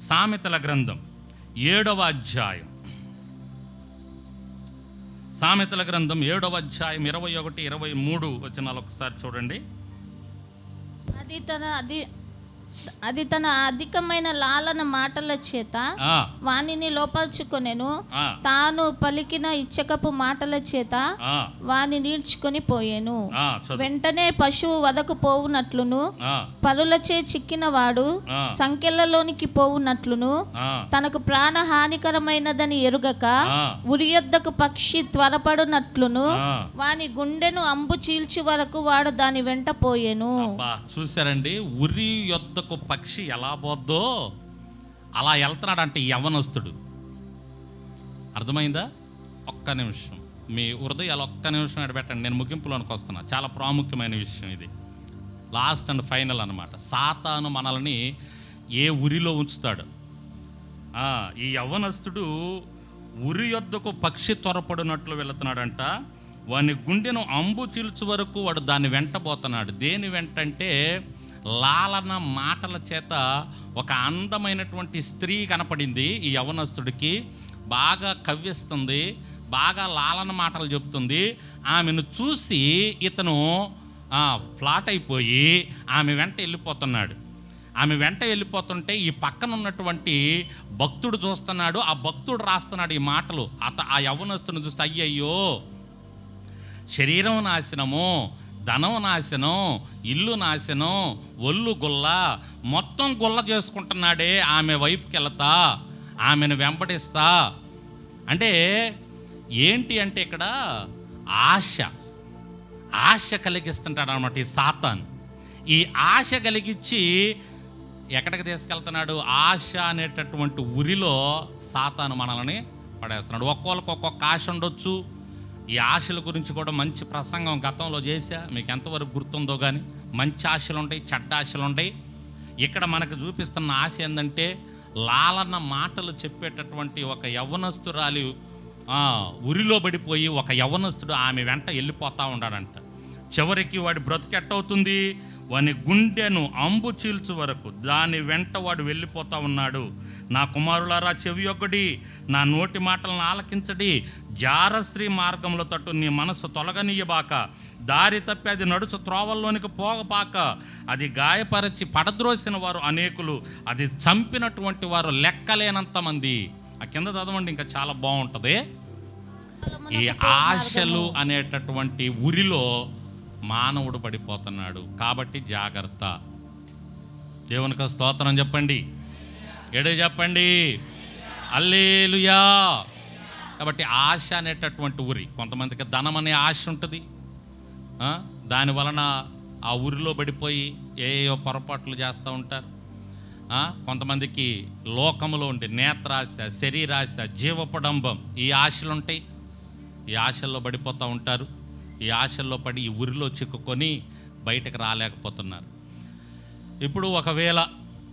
సామెతల గ్రంథం ఏడవ అధ్యాయం. సామెతల గ్రంథం ఏడవ అధ్యాయం ఇరవై ఒకటి ఇరవై మూడు వచనాలు ఒకసారి చూడండి. అది తన అది అది తన అధికమైన లాలన మాటల చేత ఆ, వానిని లోపరుచుకొనెను తాను పలికిన ఇచ్చకపు మాటల చేత వాని నీడ్చుకొని పోయెను. వెంటనే పశువు వదకు పోవునట్లును. పరులచే చిక్కినవాడు ఆ. సంఖ్యలలోనికి పోవునట్లును. తనకు ప్రాణ హానికరమైనదని ఎరుగక ఆ, ఉరి యొద్దకు పక్షి త్వరపడునట్లును. వాని గుండెను అంబు చీల్చు వరకు వాడు దాని వెంట పోయెను. చూసారండి ఉరి యొద్దకు పక్షి ఎలా పోద్దో అలా వెళ్తున్నాడు అంటే యవనస్తుడు. అర్థమైందా? ఒక్క నిమిషం. మీ హృదయాలు ఒక్క నిమిషం ఎడబెట్టండి. నేను ముగింపులోనికి వస్తున్నా. చాలా ప్రాముఖ్యమైన విషయం ఇది. లాస్ట్ అండ్ ఫైనల్ అనమాట సాతాను మనల్ని ఏ ఉరిలో ఉంచుతాడు? ఈ యవ్వనస్తుడు ఉరి యొద్దకు పక్షి త్వరపడినట్లు వెళుతున్నాడంట. వాని గుండెను అంబు చీల్చు వరకు వాడు దాన్ని వెంటబోతున్నాడు. దేని వెంటంటే లాలన మాటల చేత ఒక అందమైనటువంటి స్త్రీ కనపడింది ఈ యవనస్తుడికి. బాగా కవ్విస్తుంది బాగా లాలన మాటలు చెప్తుంది. ఆమెను చూసి ఇతను ఫ్లాట్ అయిపోయి ఆమె వెంట వెళ్ళిపోతున్నాడు. ఆమె వెంట వెళ్ళిపోతుంటే ఈ పక్కన ఉన్నటువంటి భక్తుడు చూస్తున్నాడు. ఆ భక్తుడు రాస్తున్నాడు ఈ మాటలు. అత ఆ యవ్వనస్తుని చూస్తే అయ్యయ్యో శరీరం నాశనము. ధనం నాశనం ఇల్లు నాశనం ఒళ్ళు గుల్ల మొత్తం గుల్ల చేసుకుంటున్నాడే ఆమె వైపుకి వెళతా ఆమెను వెంబడిస్తా. అంటే ఏంటి అంటే ఇక్కడ ఆశ ఆశ కలిగిస్తుంటాడు అనమాట ఈ సాతాన్. ఈ ఆశ కలిగించి ఎక్కడికి తీసుకెళ్తున్నాడు? ఆశ అనేటటువంటి ఉరిలో సాతాను మనల్ని పడేస్తున్నాడు. ఒక్కొక్కరికి ఒక్కొక్క ఆశ ఉండొచ్చు ఈ ఆశల గురించి కూడా మంచి ప్రసంగం గతంలో చేశా. మీకు ఎంతవరకు గుర్తుందో కానీ మంచి ఆశలు ఉంటాయి చెడ్డ ఆశలు ఉంటాయి. ఇక్కడ మనకు చూపిస్తున్న ఆశ ఏంటంటే లాలన మాటలు చెప్పేటటువంటి ఒక యవ్వనస్తురాలి ఉరిలో పడిపోయి ఒక యవ్వనస్తుడు ఆమె వెంట వెళ్ళిపోతూ ఉన్నాడంట చివరికి వాడి బ్రతుకెట్టవుతుంది వాని గుండెను అంబు చీల్చు వరకు దాని వెంట వాడు వెళ్ళిపోతా ఉన్నాడు. నా కుమారులారా చెవి ఒక్కడి నా నోటి మాటలను ఆలకించడి జారశ్రీ మార్గంలో తట్టు నీ మనసు తొలగనీయబాక. దారి తప్పి అది నడుచు త్రోవల్లోనికి పోగపాక అది గాయపరచి పడద్రోసిన వారు అనేకులు అది చంపినటువంటి వారు లెక్కలేనంత మంది. ఆ కింద చదవండి ఇంకా చాలా బాగుంటుంది. ఈ ఆశలు అనేటటువంటి ఉరిలో మానవుడు పడిపోతున్నాడు. కాబట్టి జాగ్రత్త. దేవునికి స్తోత్రం చెప్పండి. ఎడే చెప్పండి? అల్లేలుయా కాబట్టి ఆశ అనేటటువంటి ఉరి కొంతమందికి ధనం అనే ఆశ ఉంటుంది. దాని వలన ఆ ఊరిలో పడిపోయి ఏయో పొరపాట్లు చేస్తూ ఉంటారు. కొంతమందికి లోకంలో ఉండే నేత్రాశ శరీరాశ జీవపడంబం ఈ ఆశలు ఉంటాయి ఈ ఆశల్లో పడిపోతూ ఉంటారు. ఈ ఆశల్లో పడి ఈ ఊరిలో చిక్కుకొని బయటకు రాలేకపోతున్నారు. ఇప్పుడు ఒకవేళ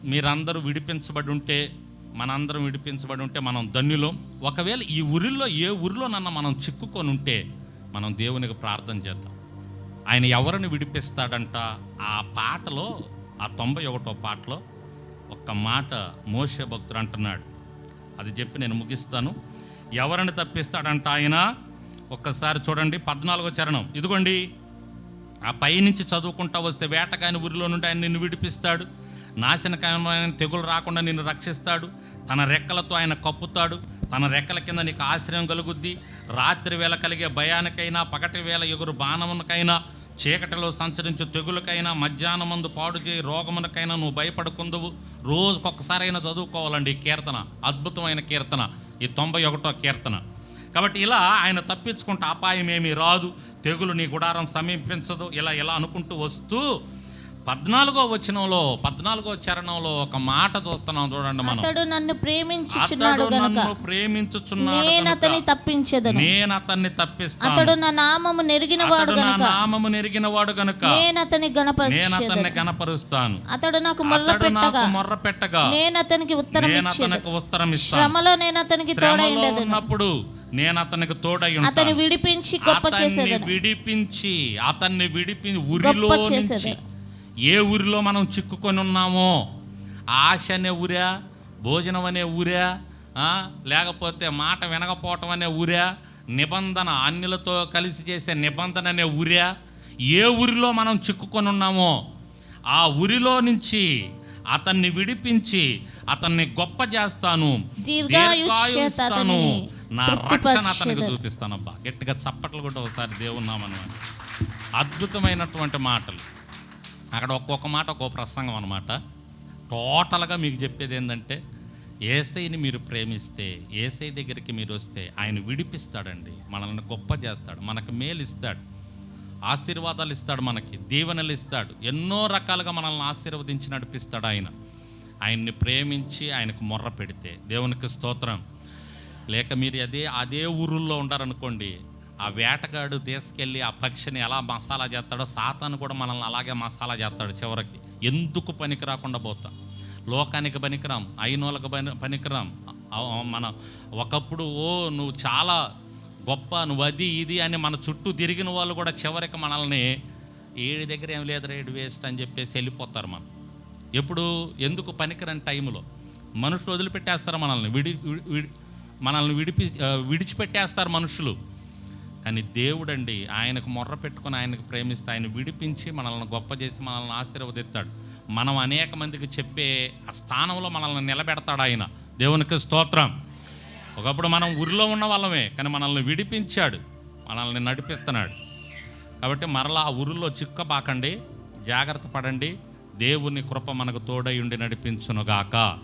మీరందరూ విడిపించబడి ఉంటే మనందరం విడిపించబడి ఉంటే మనం ధన్యులం. ఒకవేళ ఈ ఊరిలో ఏ ఊరిలోనన్నా మనం చిక్కుకొని ఉంటే మనం దేవునికి ప్రార్థన చేద్దాం. ఆయన ఎవరిని విడిపిస్తాడంట? ఆ పాటలో ఆ తొంభై ఒకటో పాటలో ఒక్క మాట మోసే భక్తుడు అంటున్నాడు. అది చెప్పి నేను ముగిస్తాను. ఎవరిని తప్పిస్తాడంట ఆయన? ఒక్కసారి చూడండి పద్నాలుగో చరణం. ఇదిగోండి ఆ పైనుంచి చదువుకుంటా వస్తే వేటగాని ఊరిలో నుండి ఆయన నిన్ను విడిపిస్తాడు. నాశనకరమైన తెగులు రాకుండా నిన్ను రక్షిస్తాడు. తన రెక్కలతో ఆయన కప్పుతాడు. తన రెక్కల కింద నీకు ఆశ్రయం కలుగుద్ది. రాత్రి వేళ కలిగే భయానికైనా పగటి వేళ ఎగురు బాణమునకైనా చీకటిలో సంచరించు తెగులకైనా మధ్యాహ్నం మందు పాడు చేయి రోగమునకైనా నువ్వు భయపడుకుందువు. రోజుకొకసారైనా చదువుకోవాలండి ఈ కీర్తన. అద్భుతమైన కీర్తన. ఈ తొంభై ఒకటో కీర్తన. కాబట్టి ఇలా ఆయన తప్పించుకుంటే అపాయం ఏమీ రాదు. తెగులు నీ గుడారం సమీపించదు. ఇలా ఇలా అనుకుంటూ వస్తూ పద్నాలుగో వచనంలో పద్నాలుగో చరణంలో ఒక మాట చూస్తున్నాం చూడండి మనం. అతడు నన్ను ప్రేమించుచున్నాడు అతడు గనుక నన్ను ప్రేమించుచున్నాడు నేను అతని గనుక తప్పించదను. నేను అతన్ని తప్పిస్తాను. అతడు నా నామము నెరిగిన వాడు గనుక నామము నెరిగిన వాడు గనుక నేను అతని నేను గణపరిచేదను అతన్ని గనపరుస్తాను అతడు నాకు మొర్ర పెట్టగా మొర్ర పెట్టగా నేను అతనికి ఉత్తరం నేను ఇచ్చేది అతనికి ఉత్తరం ఇస్తాను. శ్రమలో నేను అతనికి తోడైండేదను ఉన్నప్పుడు నేను అతనికి తోడై అతని ఉంటాను విడిపించి గొప్ప అతన్ని చేసేదను విడిపించి అతన్ని విడిపించి ఊరిలో నుంచి చేసేది. ఏ ఊరిలో మనం చిక్కుకొని ఉన్నామో ఆశ అనే ఊరా భోజనం అనే ఊరా? లేకపోతే మాట వినకపోవటం అనే ఊరా నిబంధన అన్యులతో కలిసి చేసే నిబంధన అనే ఊరా ఏ ఊరిలో మనం చిక్కుకొని ఉన్నామో ఆ ఊరిలో నుంచి అతన్ని విడిపించి అతన్ని గొప్ప చేస్తాను అతనిని నా రక్షణ అతనికి. చూపిస్తానబ్బా. గట్టిగా చప్పట్లు కూడా ఒకసారి దేవున్నామని అద్భుతమైనటువంటి మాటలు. అక్కడ ఒక్కొక్క మాట ఒక్కొక్క ప్రసంగం అనమాట టోటల్గా మీకు చెప్పేది ఏంటంటే ఏసైని మీరు ప్రేమిస్తే ఏసై దగ్గరికి మీరు వస్తే ఆయన విడిపిస్తాడండి. మనల్ని గొప్ప చేస్తాడు. మనకు మేలు ఇస్తాడు. ఆశీర్వాదాలు ఇస్తాడు మనకి. దీవెనలు ఇస్తాడు. ఎన్నో రకాలుగా మనల్ని ఆశీర్వదించి నడిపిస్తాడు ఆయన. ఆయన్ని ప్రేమించి ఆయనకు మొర్ర పెడితే. దేవునికి స్తోత్రం. లేక మీరు అదే అదే ఊరుల్లో ఉండారనుకోండి ఆ వేటగాడు తీసుకెళ్ళి ఆ పక్షిని ఎలా మసాలా చేస్తాడో సాతాను కూడా మనల్ని అలాగే మసాలా చేస్తాడు చివరికి. ఎందుకు పనికి రాకుండా పోతాం? లోకానికి పనికిరాం అయినోళ్ళకి పని పనికిరాం. మన ఒకప్పుడు ఓ నువ్వు చాలా గొప్ప నువ్వు అది ఇది అని మన చుట్టూ తిరిగిన వాళ్ళు కూడా చివరికి మనల్ని ఏడి దగ్గర ఏం లేదు రేడు వేస్ట్ అని చెప్పేసి వెళ్ళిపోతారు మనం. ఎప్పుడు? ఎందుకు పనికిరాని టైంలో మనుషులు వదిలిపెట్టేస్తారు మనల్ని. విడి- విడి- మనల్ని విడిపి విడిచిపెట్టేస్తారు మనుషులు. కానీ దేవుడండి ఆయనకు మొర్ర పెట్టుకొని ఆయనకు ప్రేమిస్తే ఆయన విడిపించి మనల్ని గొప్ప చేసి మనల్ని ఆశీర్వదిస్తాడు. మనం అనేక మందికి చెప్పే ఆ స్థానంలో మనల్ని నిలబెడతాడు ఆయన. దేవునికి స్తోత్రం. ఒకప్పుడు మనం ఊరిలో ఉన్న వాళ్ళమే కానీ మనల్ని విడిపించాడు. మనల్ని నడిపిస్తున్నాడు. కాబట్టి మరలా ఆ ఊరిలో చిక్కబాకండి జాగ్రత్త పడండి. దేవుని కృప మనకు తోడై ఉండి నడిపించునుగాక.